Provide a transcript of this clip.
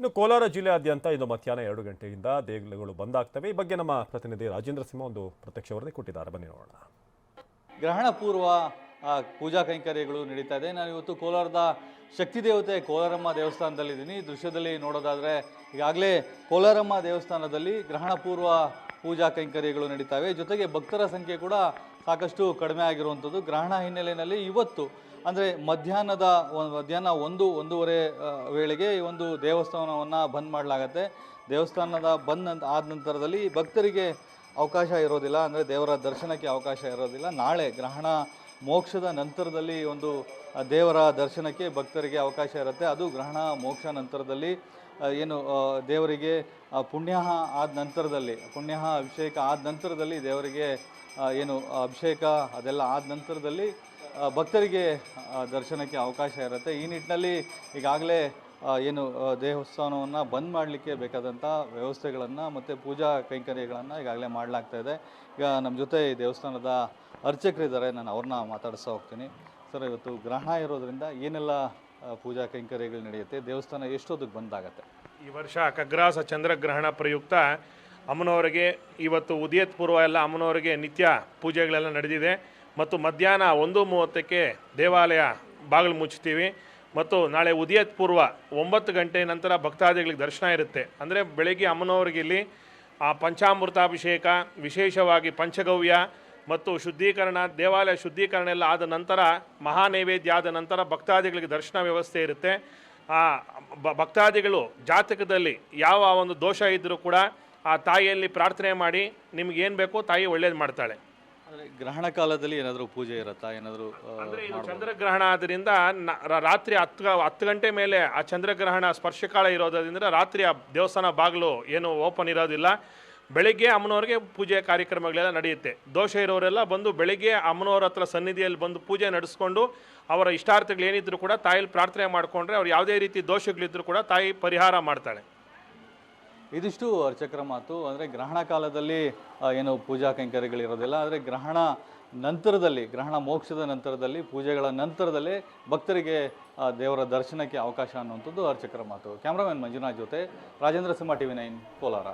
ಇನ್ನು ಕೋಲಾರ ಜಿಲ್ಲೆಯಾದ್ಯಂತ ಇಂದು ಮಧ್ಯಾಹ್ನ ಎರಡು ಗಂಟೆಯಿಂದ ದೇಗುಲಗಳು ಬಂದಾಗ್ತವೆ ಈ ಬಗ್ಗೆ ನಮ್ಮ ಪ್ರತಿನಿಧಿ ರಾಜೇಂದ್ರ ಸಿಂಹ ಒಂದು ಪ್ರತ್ಯಕ್ಷ ವರದಿ ಕೊಟ್ಟಿದ್ದಾರೆ. ಬನ್ನಿ ನೋಡೋಣ. ಗ್ರಹಣ ಪೂರ್ವ ಪೂಜಾ ಕೈಂಕರ್ಯಗಳು ನಡೀತಾ ಇದೆ. ನಾನು ಇವತ್ತು ಕೋಲಾರದ ಶಕ್ತಿ ದೇವತೆ ಕೋಲಾರಮ್ಮ ದೇವಸ್ಥಾನದಲ್ಲಿದ್ದೀನಿ. ದೃಶ್ಯದಲ್ಲಿ ನೋಡೋದಾದರೆ ಈಗಾಗಲೇ ಕೋಲಾರಮ್ಮ ದೇವಸ್ಥಾನದಲ್ಲಿ ಗ್ರಹಣ ಪೂರ್ವ ಪೂಜಾ ಕೈಂಕರ್ಯಗಳು ನಡೀತಾವೆ. ಜೊತೆಗೆ ಭಕ್ತರ ಸಂಖ್ಯೆ ಕೂಡ ಸಾಕಷ್ಟು ಕಡಿಮೆ ಆಗಿರುವಂಥದ್ದು. ಗ್ರಹಣ ಹಿನ್ನೆಲೆಯಲ್ಲಿ ಇವತ್ತು, ಅಂದರೆ ಮಧ್ಯಾಹ್ನದ ಮಧ್ಯಾಹ್ನ ಒಂದು, ಒಂದೂವರೆ ವೇಳೆಗೆ ಈ ಒಂದು ದೇವಸ್ಥಾನವನ್ನು ಬಂದ್ ಮಾಡಲಾಗತ್ತೆ. ದೇವಸ್ಥಾನದ ಬಂದ್ ಆದ ನಂತರದಲ್ಲಿ ಭಕ್ತರಿಗೆ ಅವಕಾಶ ಇರೋದಿಲ್ಲ, ಅಂದರೆ ದೇವರ ದರ್ಶನಕ್ಕೆ ಅವಕಾಶ ಇರೋದಿಲ್ಲ. ನಾಳೆ ಗ್ರಹಣ ಮೋಕ್ಷದ ನಂತರದಲ್ಲಿ ಒಂದು ದೇವರ ದರ್ಶನಕ್ಕೆ ಭಕ್ತರಿಗೆ ಅವಕಾಶ ಇರುತ್ತೆ. ಅದು ಗ್ರಹಣ ಮೋಕ್ಷ ನಂತರದಲ್ಲಿ ಏನು ದೇವರಿಗೆ ಪುಣ್ಯ ಆದ ನಂತರದಲ್ಲಿ, ಪುಣ್ಯ ಅಭಿಷೇಕ ಆದ ನಂತರದಲ್ಲಿ ದೇವರಿಗೆ ಏನು, ಅಭಿಷೇಕ ಅದೆಲ್ಲ ಆದ ನಂತರದಲ್ಲಿ ಭಕ್ತರಿಗೆ ದರ್ಶನಕ್ಕೆ ಅವಕಾಶ ಇರುತ್ತೆ. ಈ ನಿಟ್ಟಿನಲ್ಲಿ ಈಗಾಗಲೇ ಏನು ದೇವಸ್ಥಾನವನ್ನು ಬಂದ್ ಮಾಡಲಿಕ್ಕೆ ಬೇಕಾದಂಥ ವ್ಯವಸ್ಥೆಗಳನ್ನು ಮತ್ತು ಪೂಜಾ ಕೈಂಕರ್ಯಗಳನ್ನು ಈಗಾಗಲೇ ಮಾಡಲಾಗ್ತಾ ಇದೆ. ಈಗ ನಮ್ಮ ಜೊತೆ ಈ ದೇವಸ್ಥಾನದ ಅರ್ಚಕರಿದ್ದಾರೆ. ನಾನು ಅವ್ರನ್ನ ಮಾತಾಡಿಸ್ತಾ ಹೋಗ್ತೀನಿ. ಸರ್, ಇವತ್ತು ಗ್ರಹಣ ಇರೋದರಿಂದ ಏನೆಲ್ಲ ಪೂಜಾ ಕೈಂಕರ್ಯಗಳು ನಡೆಯುತ್ತೆ. ದೇವಸ್ಥಾನ ಎಷ್ಟೊತ್ತಿಗೆ ಬಂದಾಗತ್ತೆ? ಈ ವರ್ಷ ಕಗ್ರಾಸ ಚಂದ್ರಗ್ರಹಣ ಪ್ರಯುಕ್ತ ಅಮ್ಮನವರಿಗೆ ಇವತ್ತು ಉದಯತ್ ಪೂರ್ವ ಎಲ್ಲ ಅಮ್ಮನವರಿಗೆ ನಿತ್ಯ ಪೂಜೆಗಳೆಲ್ಲ ನಡೆದಿದೆ. ಮತ್ತು ಮಧ್ಯಾಹ್ನ ಒಂದು ಮೂವತ್ತಕ್ಕೆ ದೇವಾಲಯ ಬಾಗಿಲು ಮುಚ್ಚುತ್ತೀವಿ. ಮತ್ತು ನಾಳೆ ಉದಯತ್ ಪೂರ್ವ ಒಂಬತ್ತು ಗಂಟೆ ನಂತರ ಭಕ್ತಾದಿಗಳಿಗೆ ದರ್ಶನ ಇರುತ್ತೆ. ಅಂದರೆ ಬೆಳಗ್ಗೆ ಅಮ್ಮನವರಿಗೆ ಇಲ್ಲಿ ಆ ಪಂಚಾಮೃತಾಭಿಷೇಕ, ವಿಶೇಷವಾಗಿ ಪಂಚಗವ್ಯ ಮತ್ತು ಶುದ್ಧೀಕರಣ ದೇವಾಲಯ ಶುದ್ಧೀಕರಣ ಎಲ್ಲ ಆದ ನಂತರ ಮಹಾನೈವೇದ್ಯ ಆದ ನಂತರ ಭಕ್ತಾದಿಗಳಿಗೆ ದರ್ಶನ ವ್ಯವಸ್ಥೆ ಇರುತ್ತೆ. ಆ ಬ- ಭಕ್ತಾದಿಗಳು ಜಾತಕದಲ್ಲಿ ಯಾವ ಒಂದು ದೋಷ ಇದ್ದರೂ ಕೂಡ ಆ ತಾಯಿಯಲ್ಲಿ ಪ್ರಾರ್ಥನೆ ಮಾಡಿ ನಿಮ್ಗೆ ಏನು ಬೇಕೋ ತಾಯಿ ಒಳ್ಳೇದು ಮಾಡ್ತಾಳೆ. ಅಂದರೆ ಗ್ರಹಣ ಕಾಲದಲ್ಲಿ ಏನಾದರೂ ಪೂಜೆ ಇರುತ್ತಾ? ಏನಾದರೂ ಅಂದರೆ ಇದು ಚಂದ್ರಗ್ರಹಣ ಆದ್ದರಿಂದ ರಾತ್ರಿ ಹತ್ತು ಹತ್ತು ಗಂಟೆ ಮೇಲೆ ಆ ಚಂದ್ರಗ್ರಹಣ ಸ್ಪರ್ಶಕಾಲ ಇರೋದ್ರಿಂದ ರಾತ್ರಿ ಆ ದೇವಸ್ಥಾನ ಬಾಗಿಲು ಏನು ಓಪನ್ ಇರೋದಿಲ್ಲ. ಬೆಳಿಗ್ಗೆ ಅಮ್ಮನವ್ರಿಗೆ ಪೂಜೆ ಕಾರ್ಯಕ್ರಮಗಳೆಲ್ಲ ನಡೆಯುತ್ತೆ. ದೋಷ ಇರೋರೆಲ್ಲ ಬಂದು ಬೆಳಗ್ಗೆ ಅಮ್ಮನವ್ರ ಹತ್ರ ಸನ್ನಿಧಿಯಲ್ಲಿ ಬಂದು ಪೂಜೆ ನಡೆಸ್ಕೊಂಡು ಅವರ ಇಷ್ಟಾರ್ಥಗಳು ಏನಿದ್ರು ಕೂಡ ತಾಯಿಲಿ ಪ್ರಾರ್ಥನೆ ಮಾಡಿಕೊಂಡ್ರೆ ಅವ್ರು ಯಾವುದೇ ರೀತಿ ದೋಷಗಳಿದ್ರು ಕೂಡ ತಾಯಿ ಪರಿಹಾರ ಮಾಡ್ತಾಳೆ. ಇದಿಷ್ಟು ಅರ್ಚಕರ ಮಾತು. ಅಂದರೆ ಗ್ರಹಣ ಕಾಲದಲ್ಲಿ ಏನು ಪೂಜಾ ಕೈಂಕರ್ಯಗಳಿರೋದಿಲ್ಲ ಆದರೆ ಗ್ರಹಣ ನಂತರದಲ್ಲಿ, ಗ್ರಹಣ ಮೋಕ್ಷದ ನಂತರದಲ್ಲಿ, ಪೂಜೆಗಳ ನಂತರದಲ್ಲಿ ಭಕ್ತರಿಗೆ ದೇವರ ದರ್ಶನಕ್ಕೆ ಅವಕಾಶ ಅನ್ನುವಂಥದ್ದು ಅರ್ಚಕರ ಮಾತು. ಕ್ಯಾಮ್ರಾಮನ್ ಮಂಜುನಾಥ್ ಜೊತೆ ರಾಜೇಂದ್ರ ಸಿಂಹ ಟಿವಿ ನೈನ್ ಕೋಲಾರ.